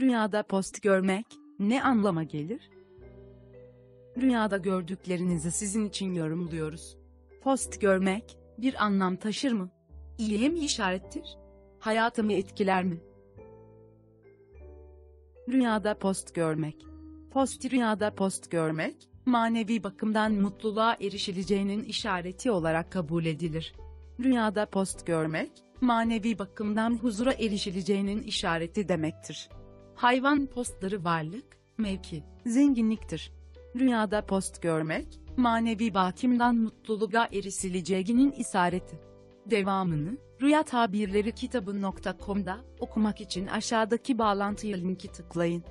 Rüyada post görmek ne anlama gelir? Rüyada gördüklerinizi sizin için yorumluyoruz. Post görmek bir anlam taşır mı? İyiye mi işarettir? Hayatımı etkiler mi? Rüyada post görmek. Post rüyada post görmek, manevi bakımdan mutluluğa erişileceğinin işareti olarak kabul edilir. Rüyada post görmek, manevi bakımdan huzura erişileceğinin işareti demektir. Hayvan postları varlık, mevki, zenginliktir. Rüyada post görmek, manevi bakımdan mutluluğa erişileceğinin işareti. Devamını, Rüya Tabirleri kitabı.com'da okumak için aşağıdaki bağlantıya linki tıklayın.